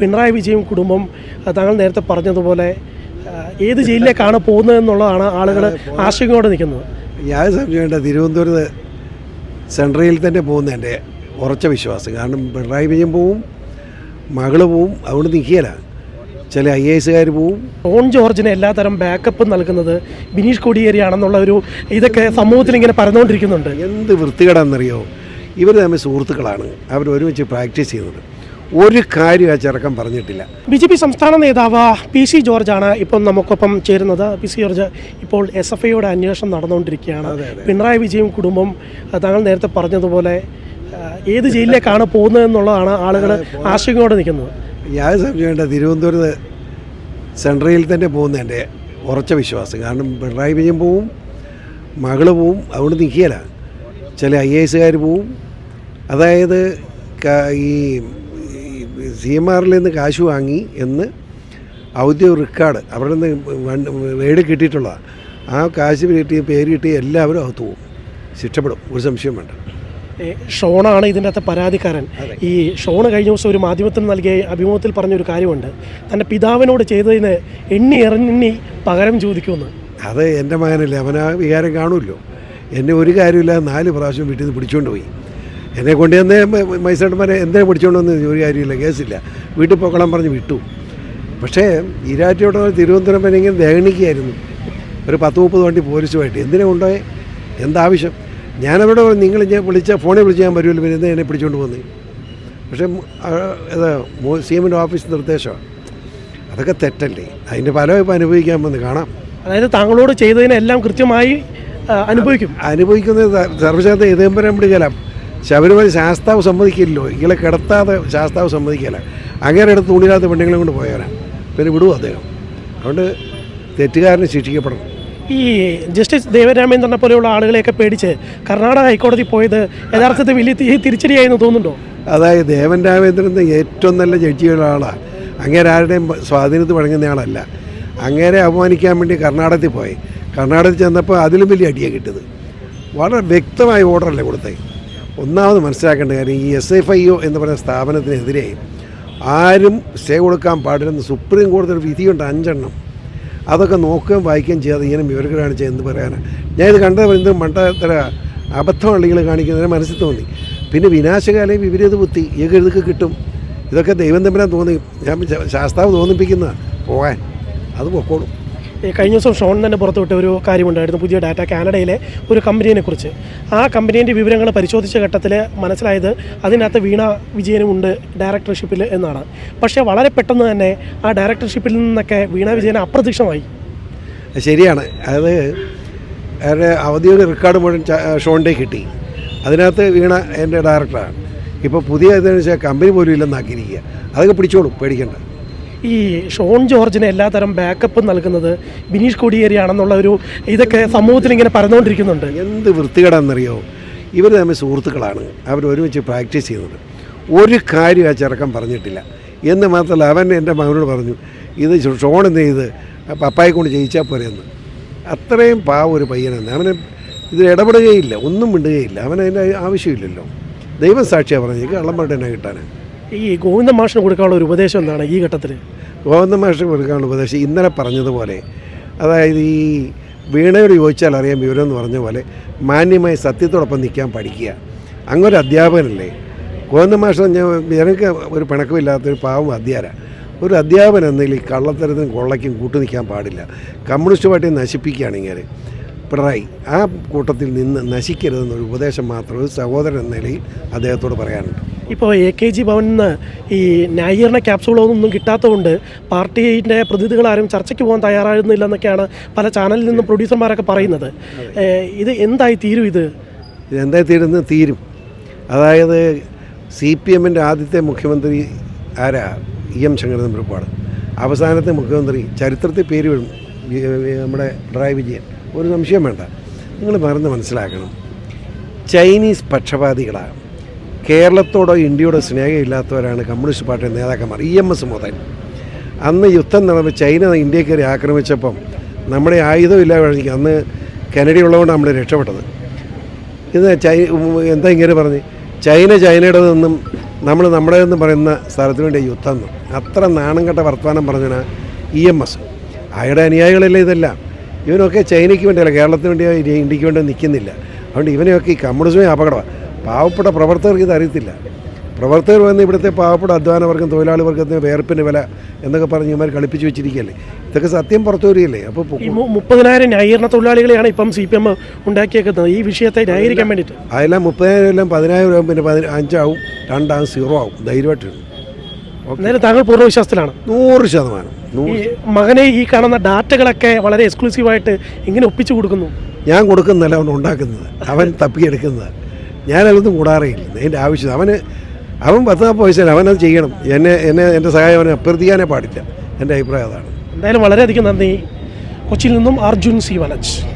പിണറായി വിജയൻ കുടുംബം താങ്കൾ നേരത്തെ പറഞ്ഞതുപോലെ ഏത് ജയിലിലേക്കാണ് പോകുന്നതെന്നുള്ളതാണ് ആളുകൾ ആശങ്കയോടെ നിൽക്കുന്നത്. ഞാൻ സംശയമുണ്ട് തിരുവനന്തപുരത്ത് സെൻട്രലിൽ തന്നെ പോകുന്ന എന്റെ ഉറച്ച വിശ്വാസം. കാരണം പിണറായി വിജയൻ പോവും മകൾ പോവും അതുകൊണ്ട് നിൽക്കുകയില്ല ചില ഐ എസുകാർ പോവും. ടോൺ ജോർജിന് എല്ലാതരം ബാക്കപ്പ് നൽകുന്നത് ബിനീഷ് കോടിയേരിയാണെന്നുള്ള ഒരു ഇതൊക്കെ സമൂഹത്തിൽ ഇങ്ങനെ പറഞ്ഞുകൊണ്ടിരിക്കുന്നുണ്ട് എന്ത് വൃത്തികേടാണെന്നറിയോ ഇവർ തമ്മിൽ സുഹൃത്തുക്കളാണ്. അവർ ഒരുമിച്ച് പ്രാക്ടീസ് ചെയ്യുന്നത്. ഒരു കാര്യം ആ ചെറുക്കം പറഞ്ഞിട്ടില്ല. ബി ജെ പി സംസ്ഥാന നേതാവ് പി സി ജോർജാണ് ഇപ്പം നമുക്കൊപ്പം ചേരുന്നത്. പി സി ജോർജ് ഇപ്പോൾ എസ് എഫ് ഐയുടെ അന്വേഷണം നടന്നുകൊണ്ടിരിക്കുകയാണ്. പിണറായി വിജയൻ കുടുംബം താങ്കൾ നേരത്തെ പറഞ്ഞതുപോലെ ഏത് ജയിലിലേക്കാണ് പോകുന്നത് എന്നുള്ളതാണ് ആളുകൾ ആശങ്കയോടെ നിൽക്കുന്നത്. യാതൊരു സംശയമുണ്ട് തിരുവനന്തപുരത്ത് സെൻട്രലിൽ തന്നെ പോകുന്ന എന്റെ ഉറച്ച വിശ്വാസം. കാരണം പിണറായി വിജയൻ പോവും മകൾ പോവും അതുകൊണ്ട് നിൽക്കുകയില്ല. ചില ഐ എസുകാർ പോവും. അതായത് ഈ സി എം ആറിൽ നിന്ന് കാശ് വാങ്ങി എന്ന് ഔദ്യോഗിക റെക്കോർഡ് അവിടെ നിന്ന് വേട് കിട്ടിയിട്ടുള്ളതാണ് ആ കാശ് കിട്ടി പേര് കിട്ടി എല്ലാവരും അകത്ത് പോകും. ശിക്ഷപ്പെടും. ഒരു സംശയം വേണ്ട. ഷോണാണ് ഇതിന്റെ അകത്ത് പരാതിക്കാരൻ. ഈ ഷോൺ കഴിഞ്ഞ ദിവസം ഒരു മാധ്യമത്തിന് നൽകിയ അഭിമുഖത്തിൽ പറഞ്ഞൊരു കാര്യമുണ്ട്. തന്റെ പിതാവിനോട് ചെയ്തതിന് എണ്ണി എറിഞ്ഞെണ്ണി പകരം ചോദിക്കുമെന്ന്. അത് എന്റെ മകനല്ലേ. അവൻ ആ വികാരം കാണുമല്ലോ. എന്നെ ഒരു കാര്യമില്ല നാല് പ്രാവശ്യം വീട്ടിൽ നിന്ന് പിടിച്ചുകൊണ്ട് പോയി. എന്നെ കൊണ്ടുവന്ന് മൈസേട്ടന്മാരെ എന്തേ പിടിച്ചോണ്ടെന്ന് ജോലി ഒരു കാര്യമില്ല കേസില്ല. വീട്ടിൽ പൊക്കളം പറഞ്ഞ് വിട്ടു. പക്ഷേ ഈരാറ്റിയോടെ തിരുവനന്തപുരം വരെ ഇങ്ങനെ ദേഹണിക്കായിരുന്നു. ഒരു പത്ത് മുപ്പത് വണ്ടി പോലീസുമായിട്ട്. എന്തിനാ കൊണ്ടുപോയി? എന്താവശ്യം? ഞാനവിടെ നിങ്ങൾ ഞാൻ വിളിച്ച ഫോണിൽ വിളിച്ച് ഞാൻ വരുമല്ലോ പിന്നെ എന്താ എന്നെ പിടിച്ചുകൊണ്ട് പോകുന്നത് പക്ഷേ ഏതാ സി എമ്മിന്റെ ഓഫീസ് നിർദ്ദേശമാണ്. അതൊക്കെ തെറ്റല്ലേ? അതിന്റെ ഫലം ഇപ്പോൾ അനുഭവിക്കാൻ വന്ന് കാണാം. അതായത് താങ്കളോട് ചെയ്തതിനെല്ലാം കൃത്യമായി അനുഭവിക്കും. അനുഭവിക്കുന്നത് സർവശാന്ത ഇതേമ്പരം പിടിക്കല. ശബരിമല ശാസ്താവ് സമ്മതിക്കില്ലല്ലോ. ഇങ്ങനെ കിടത്താതെ ശാസ്താവ് സമ്മതിക്കില്ല. അങ്ങനെ എടുത്ത് തുണിയില്ലാത്ത പെണ്ണുങ്ങളെ കൊണ്ട് പോയവരാ. പിന്നെ വിടും അദ്ദേഹം? അതുകൊണ്ട് തെറ്റുകാരനെ ശിക്ഷിക്കപ്പെടണം. ഈ ജസ്റ്റിസ് ദേവരാമേന്ദ്രനെ പോലെയുള്ള ആളുകളെയൊക്കെ പേടിച്ച് കർണാടക ഹൈക്കോടതി പോയത് യഥാർത്ഥത്തിൽ വലിയ തിരിച്ചടിയായിരുന്നു തോന്നുന്നുണ്ടോ? അതായത് ദേവൻ രാമേന്ദ്രൻ ഏറ്റവും നല്ല ജഡ്ജിയുള്ള ആളാണ് അങ്ങേരെ ആരുടെയും സ്വാധീനത്തിൽ വഴങ്ങുന്ന ആളല്ല. അങ്ങേരെ അപമാനിക്കാൻ വേണ്ടി കർണാടകത്തിൽ പോയി. കർണാടകത്തിൽ ചെന്നപ്പോൾ അതിലും വലിയ അടിയാണ് കിട്ടിയത്. വളരെ വ്യക്തമായ ഓർഡറല്ലേ കൊടുത്തേ ഒന്നാമത് മനസ്സിലാക്കേണ്ട കാര്യം ഈ എസ് എഫ് ഐ ഒ എന്ന് പറയുന്ന സ്ഥാപനത്തിനെതിരെ ആരും സ്റ്റേ കൊടുക്കാൻ പാടില്ലെന്ന് സുപ്രീം കോടതി വിധിയുണ്ട് അഞ്ചെണ്ണം. അതൊക്കെ നോക്കുകയും വായിക്കുകയും ചെയ്യാതെ ഇങ്ങനെ വിവരങ്ങൾ കാണിച്ച് എന്ത് പറയാനാണ് ഞാൻ ഇത് കണ്ടത് എന്ത് മണ്ടത്തര അബദ്ധമാണ് ഇങ്ങനെ കാണിക്കുന്നതിന് മനസ്സിൽ തോന്നി. പിന്നെ വിനാശകാലം വിപരീത ബുദ്ധി ഈ കഴുതുക്ക് കിട്ടും. ഇതൊക്കെ ദൈവം തമ്മിലാണ് തോന്നി. ഞാൻ ശാസ്താവ് തോന്നിപ്പിക്കുന്ന പോകാൻ അത് പൊക്കോളും. കഴിഞ്ഞ ദിവസം ഷോൺ തന്നെ പുറത്തുവിട്ട ഒരു കാര്യമുണ്ടായിരുന്നു പുതിയ ഡാറ്റ കാനഡയിലെ ഒരു കമ്പനിയെ കുറിച്ച് ആ കമ്പനീന്റെ വിവരങ്ങൾ പരിശോധിച്ച ഘട്ടത്തിൽ മനസ്സിലായത് അതിനകത്ത് വീണ വിജയനും ഉണ്ട് ഡയറക്ടർഷിപ്പിൽ എന്നാണ്. പക്ഷേ വളരെ പെട്ടെന്ന് തന്നെ ആ ഡയറക്ടർഷിപ്പിൽ നിന്നൊക്കെ വീണ വിജയൻ അപ്രത്യക്ഷമായി. ശരിയാണ്. അത് അവരുടെ ഔദ്യോഗിക റെക്കോർഡ് മുഴുവൻ ഷോണിന്റെ കിട്ടി. അതിനകത്ത് വീണ എന്റെ ഡയറക്ടറാണ്. ഇപ്പോൾ പുതിയ ഇതെന്ന് വെച്ചാൽ കമ്പനി പോലും ഇല്ലെന്നാക്കിയിരിക്കുക. അതൊക്കെ പിടിച്ചോളും പേടിക്കണ്ട. ഈ ഷോൺ ജോർജിന് എല്ലാതരം ബാക്കപ്പ് നൽകുന്നത് ബിനീഷ് കോടിയേരിയാണെന്നുള്ള ഒരു ഇതൊക്കെ സമൂഹത്തിൽ ഇങ്ങനെ പറഞ്ഞുകൊണ്ടിരിക്കുന്നുണ്ട് എന്ത് വൃത്തികേടാണെന്നറിയോ ഇവർ തമ്മിൽ സുഹൃത്തുക്കളാണ്. അവർ ഒരുമിച്ച് പ്രാക്ടീസ് ചെയ്യുന്നത്. ഒരു കാര്യം ആ ചെറുക്കം പറഞ്ഞിട്ടില്ല. എന്ന് മാത്രമല്ല അവൻ എന്റെ മകനോട് പറഞ്ഞു ഇത് ഷോൺ എന്ത് ചെയ്ത്? പപ്പായി കൊണ്ട് ജയിച്ചാൽ പോരെയെന്ന് അത്രയും പാവ ഒരു പയ്യനാണ്. അവന് ഇതിൽ ഇടപെടുകയില്ല ഒന്നും മിണ്ടുകയില്ല. അവൻ അതിന്റെ ആവശ്യമില്ലല്ലോ. ദൈവം സാക്ഷിയാണ് പറഞ്ഞത്. കള്ളം എന്നെ കിട്ടാനാണ് ഈ ഗോവിന്ദ മാഷിന് കൊടുക്കാനുള്ള ഒരു ഉപദേശം എന്താണ് ഈ ഘട്ടത്തിൽ? ഗോവിന്ദ മാഷിന് കൊടുക്കാനുള്ള ഉപദേശം ഇന്നലെ പറഞ്ഞതുപോലെ അതായത് ഈ വീണയോട് ചോദിച്ചാൽ അറിയാം വിവരം എന്ന് പറഞ്ഞ പോലെ മാന്യമായി സത്യത്തോടൊപ്പം നിൽക്കാൻ പഠിക്കുക. അങ്ങൊരു അധ്യാപകനല്ലേ? ഗോവിന്ദ മാഷ് ഞാൻ എനിക്ക് ഒരു പിണക്കമില്ലാത്തൊരു പാവം അധ്യാപന ഒരു അധ്യാപകൻ എന്നതിൽ ഈ കള്ളത്തരത്തിനും കൊള്ളയ്ക്കും കൂട്ടു നിൽക്കാൻ പാടില്ല. കമ്മ്യൂണിസ്റ്റ് പാർട്ടിയെ നശിപ്പിക്കുകയാണെങ്കിൽ പിണറായി ആ കൂട്ടത്തിൽ നിന്ന് നശിക്കരുതെന്നൊരു ഉപദേശം മാത്രം ഒരു സഹോദരൻ എന്ന നിലയിൽ അദ്ദേഹത്തോട് പറയാനുണ്ട്. ഇപ്പോൾ എ കെ ജി ഭവനിൽ നിന്ന് ഈ ന്യായീകരണ ക്യാപ്സൂളൊന്നും കിട്ടാത്തതുകൊണ്ട് പാർട്ടിയുടെ പ്രതിനിധികളാരും ചർച്ചയ്ക്ക് പോകാൻ തയ്യാറായിരുന്നില്ലെന്നൊക്കെയാണ് പല ചാനലിൽ നിന്നും പ്രൊഡ്യൂസർമാരൊക്കെ പറയുന്നത്. ഇത് എന്തായി തീരും ഇത്? ഇതെന്തായി തീരുന്നത് തീരും. അതായത് സി പി എമ്മിന്റെ ആദ്യത്തെ മുഖ്യമന്ത്രി ആരാ? ഇ എം ശങ്കരൻ അവസാനത്തെ മുഖ്യമന്ത്രി ചരിത്രത്തിൽ പേര് വീഴും വി- വി- നമ്മുടെ പിണറായി വിജയൻ. ഒരു സംശയം വേണ്ട. നിങ്ങൾ മറന്ന് മനസ്സിലാക്കണം. ചൈനീസ് പക്ഷപാതികളാണ്. കേരളത്തോടോ ഇന്ത്യയോടോ സ്നേഹമില്ലാത്തവരാണ് കമ്മ്യൂണിസ്റ്റ് പാർട്ടിയുടെ നേതാക്കന്മാർ ഇ എം എസ് മുതൽ. അന്ന് യുദ്ധം നടന്ന് ചൈന ഇന്ത്യയെ കയറി ആക്രമിച്ചപ്പം നമ്മുടെ ആയുധം ഇല്ലാതെ അന്ന് കനഡി ഉള്ളതുകൊണ്ട് നമ്മൾ രക്ഷപ്പെട്ടത്. ഇത് ചൈ എന്താ ഇങ്ങനെ പറഞ്ഞ്? ചൈന ചൈനയുടെ നിന്നും നമ്മൾ നമ്മുടെ എന്ന് പറയുന്ന സ്ഥലത്തിന് വേണ്ടി യുദ്ധം. അത്ര നാണം കെട്ട വർത്തമാനം പറഞ്ഞാണ് ഇ എം എസ്. അയാളുടെ അനുയായികളല്ലേ ഇതെല്ലാം? ഇവനൊക്കെ ചൈനയ്ക്ക് വേണ്ടിയല്ല കേരളത്തിന് വേണ്ടി ഇന്ത്യയ്ക്ക് വേണ്ടിയോ നിൽക്കുന്നില്ല. അതുകൊണ്ട് ഇവനെയൊക്കെ ഈ കമ്മ്യൂണിസമേ അപകടമാണ് പാവപ്പെട്ട പ്രവർത്തകർക്ക് ഇത് അറിയത്തില്ല. പ്രവർത്തകർ വന്ന് ഇവിടുത്തെ പാവപ്പെട്ട അധ്വാന വർഗം തൊഴിലാളി വർഗത്തിന് വേർപ്പിന് വില എന്നൊക്കെ പറഞ്ഞ് ഇവന്മാർ കളിപ്പിച്ച് വെച്ചിരിക്കുകയല്ലേ? ഇതൊക്കെ സത്യം പുറത്തു വരികയല്ലേ അപ്പോൾ മുപ്പതിനായിരം ന്യായീകരണ തൊഴിലാളികളെയാണ് ഇപ്പം സി പി എം ഉണ്ടാക്കിയേക്കുന്നത് ഈ വിഷയത്തെ ന്യായീകരിക്കാൻ വേണ്ടിയിട്ട്. അതെല്ലാം മുപ്പതിനായിരം എല്ലാം പതിനായിരം രൂപ പിന്നെ പതിന അഞ്ചാവും രണ്ടാവും സീറോ ആവും. ധൈര്യമായിട്ടുണ്ട് നേരെ താങ്കൾ പൂർണ വിശ്വാസത്തിലാണ്. നൂറ് ശതമാനം. മകനെ ഈ കാണുന്ന ഡാറ്റകളൊക്കെ വളരെ എക്സ്ക്ലൂസീവായിട്ട് ഇങ്ങനെ ഒപ്പിച്ചു കൊടുക്കുന്നു. ഞാൻ കൊടുക്കുന്നതല്ല അവൻ ഉണ്ടാക്കുന്നത്. അവൻ തപ്പിയെടുക്കുന്നത്. ഞാനതൊന്നും കൂടാറേയില്ല എന്റെ ആവശ്യം അവന് അവൻ പത്ത് വയസ്സിൽ അവനത് ചെയ്യണം. എന്നെ എന്നെ എന്റെ സഹായം അവനെ അഭ്യർത്ഥിക്കാനേ പാടില്ല. എന്റെ അഭിപ്രായം അതാണ്. എന്തായാലും വളരെയധികം നന്ദി. കൊച്ചിയിൽ നിന്നും അർജുൻ സി വനജ്.